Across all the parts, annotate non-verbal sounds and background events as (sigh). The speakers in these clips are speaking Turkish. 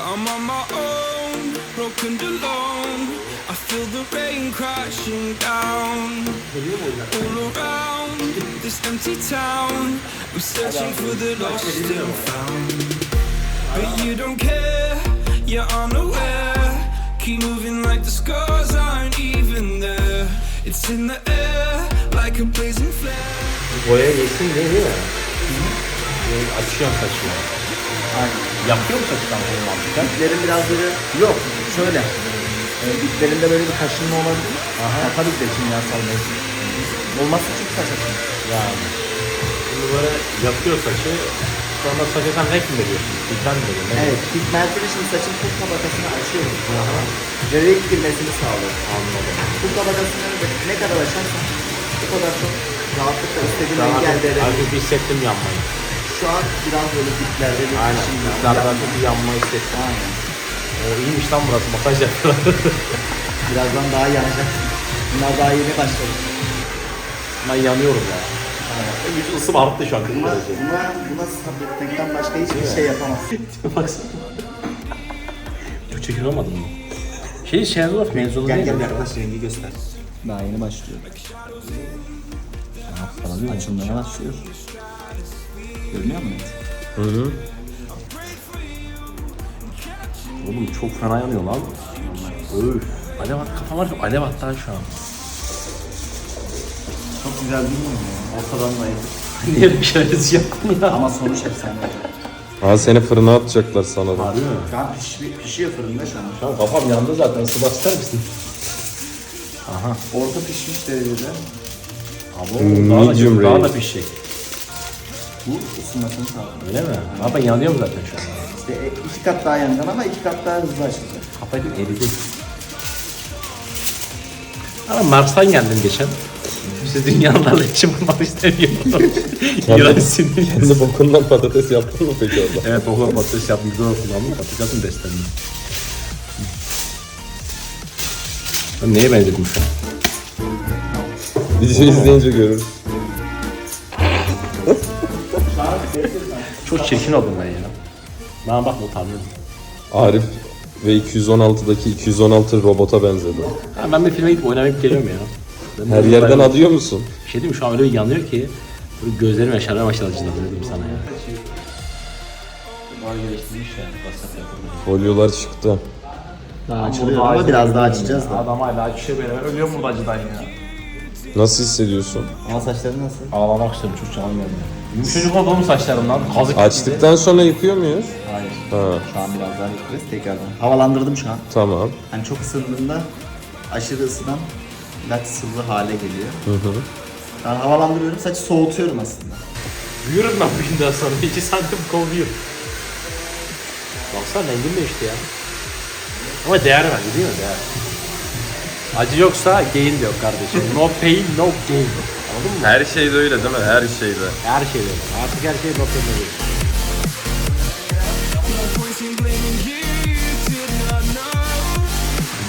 I'm on my own, broken alone. I feel the rain crashing down. All around this empty town, I'm searching for the lost and found. But you don't care, you're unaware. Keep moving like the scars aren't even there. It's in the air, like a blazing flare. Boya geçsin. Aynen. Yapıyor mu saçından böyle mantıken? Diplerin biraz böyle yok şöyle. E, diplerinde böyle bir kaşınma olabilir. Aha. Ya, tabii ki de kimyasal mevsim. Olmazsa çünkü saç açılır. Yani. Bunu böyle yapıyor saçı. Sonra saça sen renk mi veriyorsun? Pigment mi veriyorsun? Evet, pigmentleri şimdi saçın pul tabakasını açıyor. Ve renk girmesini sağlıyor. Anladım. Pul tabakasını ne kadar açarsan o kadar çok rahatlıkla istediğin rengi elde çok, edebilirsin. hafif hissettim yanmayı. Şu an biraz böyle diplerde bir Aynen. Diplerden bir yanma hissettim. Aynen. O iyiymiş lan burası. Masaj yapıyorlar. (laughs) Birazdan daha yanacaksın. Bunlar daha yeni başladı. ben yanıyorum ya. Vücut ısım arttı şu an. Buna, buna, buna sabretmekten başka hiçbir şey yapamazsın. (laughs) Baksana. Çok çekin olmadı mı? Şey Sherlock mevzulu Gel değil gel mi? yaklaş rengi göster. Daha yeni başlıyor. Açılmaya başlıyor. Görünüyor mu net? Hı hı. Oğlum çok fena yanıyor lan. Öf. Alev at kafam var çok alev attı ha şu an. Çok güzel değil mi? Ortadan da yedik. (laughs) Niye bir şeyler yaptın ya? Ama sonuç efsane. Ha seni fırına atacaklar sanırım. Harbi mi? Şu an piş, pişiyor fırında şu an. Şu an kafam yandı zaten ısımak ister misin? Aha. Orta pişmiş derecede. Abi oğlum daha da, Medium daha da rare. pişecek. Bu ısınmasını sağlıyor. Öyle mi? Abi ben yanıyorum zaten şu an. İşte e, iki kat daha yanacaksın ama iki kat daha hızlı açılacak. Kafayı eridi. Ama Mars'tan geldim geçen. Bize dünyalarla içim bulmak istemiyorum. (laughs) İğrençsin. Kendi bokundan patates yaptın mı peki orada? evet okula patates yaptım. Güzel kullandım. Patatesin beslendim. Ben neye benzedim şu an? Video izleyince görür. (laughs) Çok çirkin oldum ben ya. Bana bak utanıyorum. Arif ve 216'daki 216 robota benzedi. Ha, ben bir filme gidip oynamayıp geliyorum ya. Ben Her de- yerden adıyor musun? Bir şey diyeyim? Şu an öyle bir yanıyor ki böyle gözlerim yaşarmaya başladı cidden dedim sana ya. Folyolar çıktı. Daha açılıyor ama biraz daha açacağız da. Adam hala açıyor beni. Ben ölüyorum burada acıdan ya. Nasıl hissediyorsun? Ama saçları nasıl? Ağlamak istiyorum çok canım geldi. Yumuşacık oldu oğlum saçlarımdan. Kazık Açtıktan sonra yıkıyor muyuz? Hayır. Ha, Şu an biraz daha yaparız tekrardan. Havalandırdım şu an. tamam. Hani çok ısındığında aşırı ısıdan ilaç sıvı hale geliyor. Hı hı. Ben havalandırıyorum, saçı soğutuyorum aslında. Büyürüm ben bugünden sonra. 2 santim kovuyor. Baksana rengim değişti ya. Ama değer bence değil mi? Değer. Acı yoksa gain de yok kardeşim. No pain, no gain. Anladın mı? Her şeyde öyle değil mi? Her şeyde. Her şey öyle. Artık her şey no pain, no gain.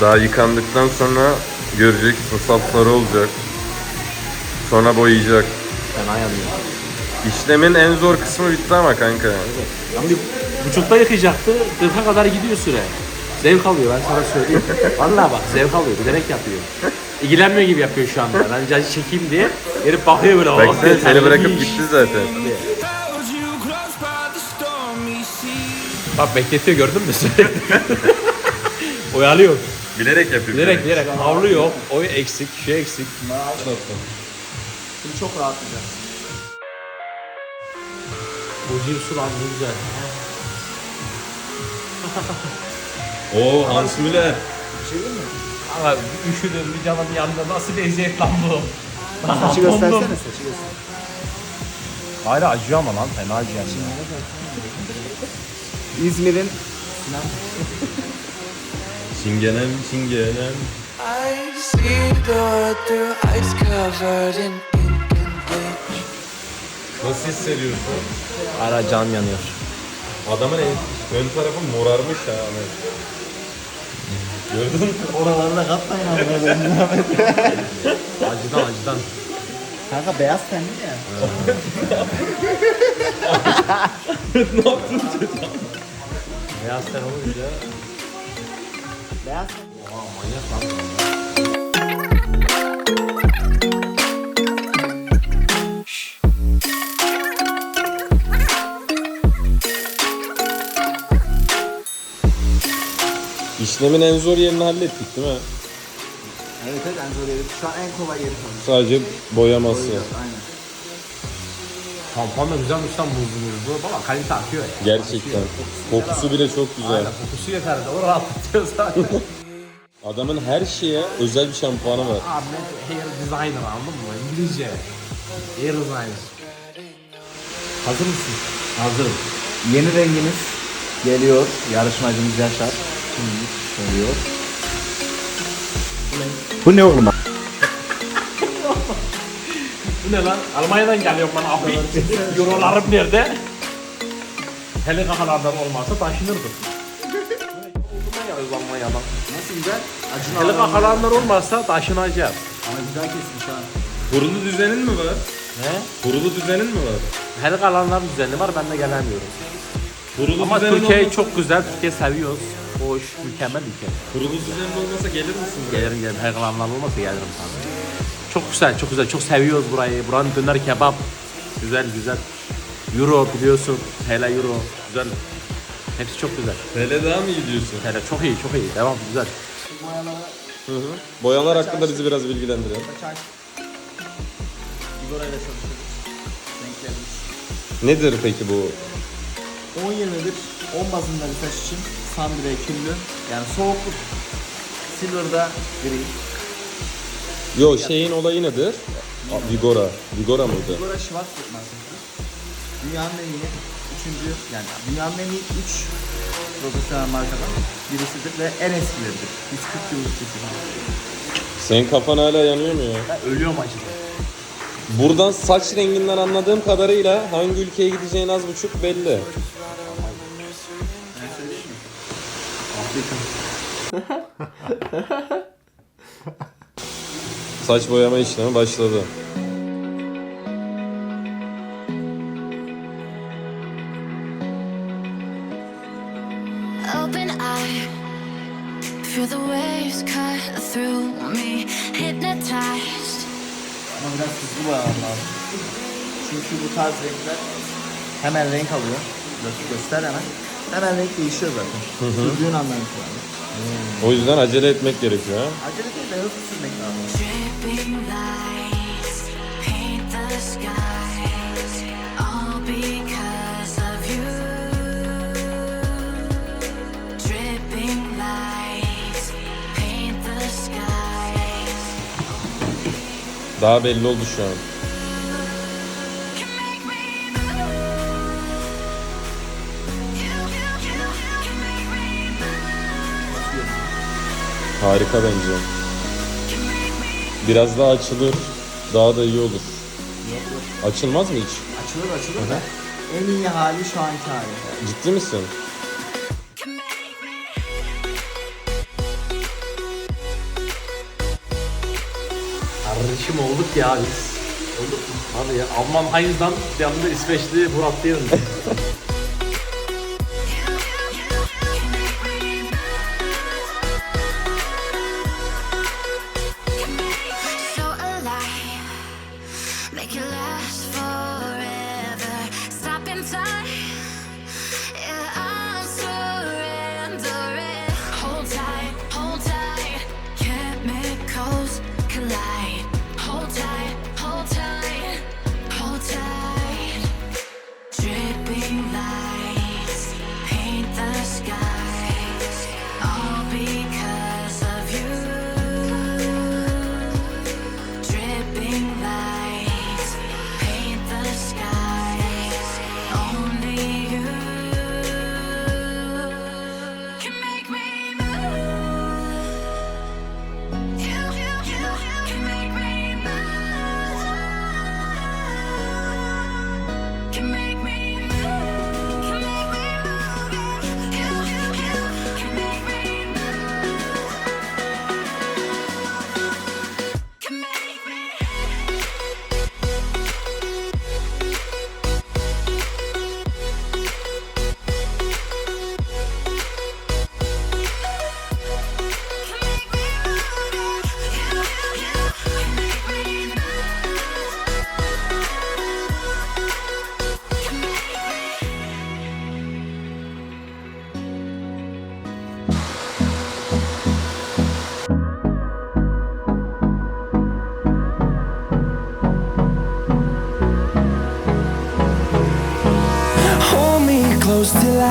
Daha yıkandıktan sonra göreceksin sapları olacak. Sonra boyayacak. Fena yanıyor. İşlemin en zor kısmı bitti ama kanka. Yani buçukta yıkayacaktı. 40'a kadar gidiyor süre. Zevk alıyor ben sana söyleyeyim. Vallahi bak zevk alıyor. Bilerek yapıyor. İlgilenmiyor gibi yapıyor şu anda. Ben acı çekeyim diye. Herif bakıyor böyle. Baksana "Oh, seni terlemiş." bırakıp gitti zaten. Bak bekletiyor gördün mü (laughs) sürekli? Oyalıyor. Bilerek yapıyor. Bilerek bilerek havlıyor. Oy eksik, şey eksik. Şimdi çok rahatlayacağım. Bu cipsu lan ne güzel. (laughs) Oo Hans Müller. Ama üşüdüm bir canım yanında nasıl bir eziyet lan bu? Saçı göstersene, saçı göster. Hala acıyor ama lan fena acıyor yani. İzmir'in Çingenem çingenem. I see the world through ice covered in ink and bleach. Nasıl hissediyorsun? Hala can yanıyor. Adamın en, ön tarafı morarmış ha. Gördün mü? oralarına katmayın abi. Acıdan acıdan. Kanka beyaz tenli ya. Beyaz ten olunca Beyaz. Oha manyak lan. İşlemin en zor yerini hallettik değil mi? Evet evet en zor yeri. Şu an en kolay yeri kalıyor. Sadece boyaması. Aynen. Tampon da güzelmiş lan buzlu buzlu. Baba kalite akıyor ya. Gerçekten. Kokusu bile çok güzel. Aynen kokusu yeterli. O rahatlatıyor zaten. (laughs) Adamın her şeye özel bir şampuanı var. Abi hair designer anladın mı? İngilizce. Hair designer. Hazır mısın? Hazırım. Yeni rengimiz geliyor. Yarışmacımız Yaşar. Şimdi geliyor. Bu ne oğlum? Bu ne lan? Almanya'dan geliyor bana abi. Eurolarım nerede? Hele kafalardan olmazsa taşınırdım. Almanya'dan. Nasıl güzel? Acun Hele Alan'ın- kafalardan olmazsa taşınacağız. Ama güzel kesmiş ha. Kurulu düzenin mi var? Ne? Kurulu düzenin mi var? Hele kalanların düzeni var ben de gelemiyorum. Kurulu Ama düzenin Türkiye olmasa, çok güzel, Türkiye seviyoruz. Hoş, mükemmel ülke. Kurulu düzenin olmasa gelir misin buraya? Gelirim gelirim, her kalanlar olmasa gelirim tabii. Çok güzel, çok güzel, çok seviyoruz burayı. Buranın döner kebap, güzel güzel. Euro biliyorsun, hele euro, güzel. Hepsi çok güzel. Hele daha mı iyi diyorsun? Hele çok iyi, çok iyi. Devam, güzel. Hı hı. Boyalar hakkında bizi biraz bilgilendirin. Çay. Igora'yla çalışıyoruz. Renklerimiz. Nedir peki bu? 10-21, 10 bazında bir taş için Sandre küllü. Yani soğukluk. Silver'da gri. Yo şeyin olayı nedir? A, Vigora. Vigora mıydı? Igora Schwarzschild markası. Dünyanın en iyi, üçüncü, yani dünyanın en iyi 3 profesyonel markadan birisidir ve en eskileridir. Biz 40 yıllık firma. Senin kafan hala yanıyor mu ya? Ben ölüyorum acıdan. Buradan saç renginden anladığım kadarıyla hangi ülkeye gideceğin az buçuk belli. Saç boyama işlemi başladı. Open eye, feel the waves cut through me, hypnotized. Ama biraz hızlı boyamam lazım. Çünkü bu tarz renkler hemen renk alıyor. Gö- Göster hemen. Hemen renk değişiyor zaten. Sürdüğün andan itibaren. O yüzden acele etmek gerekiyor ha. Acele değil de hızlı sürmek lazım. Dripping lights paint the skies, all because of you. Dripping lights paint the skies. Daha belli oldu şu an. Harika bence. Biraz daha açılır, daha da iyi olur. Açılmaz mı hiç? Açılır açılır da en iyi hali şu anki hali. Ciddi misin? Kardeşim olduk ya biz. Olduk. Hadi ya Alman Heinz'dan anda İsveçli Murat diyelim. (laughs)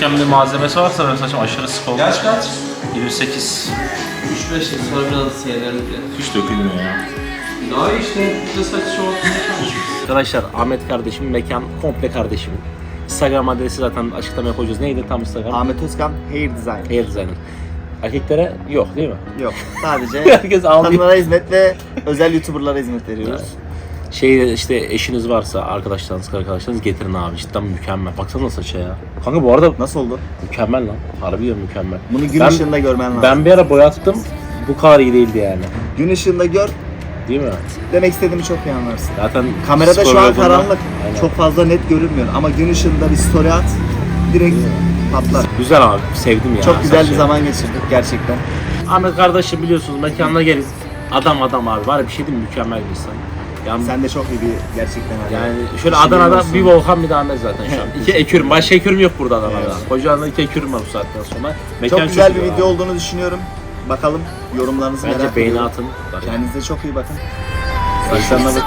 Bir malzemesi varsa benim saçım aşırı sık oldu. Yaş kaç? 28. 3-5 yıl sonra biraz bile. Hiç dökülmüyor ya. Daha iyi işte bize saç çoğaltmaya çalışıyoruz. Arkadaşlar Ahmet kardeşim mekan komple kardeşim. Instagram adresi zaten açıklamaya koyacağız. Neydi tam Instagram? Ahmet Özkan Hair Design. Hair designer. Erkeklere yok değil mi? Yok sadece (laughs) Herkes ağlıyor. kadınlara hizmet ve özel YouTuber'lara hizmet veriyoruz. Şey işte eşiniz varsa arkadaşlarınız, arkadaşlarınız getirin abi. Cidden mükemmel. Baksana saça ya. Kanka bu arada Nasıl oldu? mükemmel lan. Harbi ya mükemmel. Bunu gün Ben- ışığında görmen lazım. Ben bir ara boyattım. Bu kadar iyi değildi yani. Gün ışığında gör, Değil mi? demek istediğimi çok iyi anlarsın. Zaten Kamerada şu an karanlık, Aynen. çok fazla net görünmüyor ama gün ışığında bir story at, direkt patlar. Güzel abi. Sevdim ya. Çok güzel bir zaman geçirdik gerçekten. Ahmet kardeşim biliyorsunuz mekanına gelin. Adam adam abi. Var ya bir şey değil mi? Mükemmel bir insan. Yani, Sen de çok iyi bir gerçekten abi. yani şöyle Adana'da olsun. bir volkan bir de Ahmet zaten şu an. (laughs) iki ekürüm. Başka ekürüm yok burada Adana'da. Evet. Kocaeli'de iki ekürüm var bu saatten sonra. Mekan Çok güzel bir video abi. olduğunu düşünüyorum. Bakalım yorumlarınızı Bence merak beğeni ediyorum. atın. Kendinize çok iyi bakın. Saçlarına It's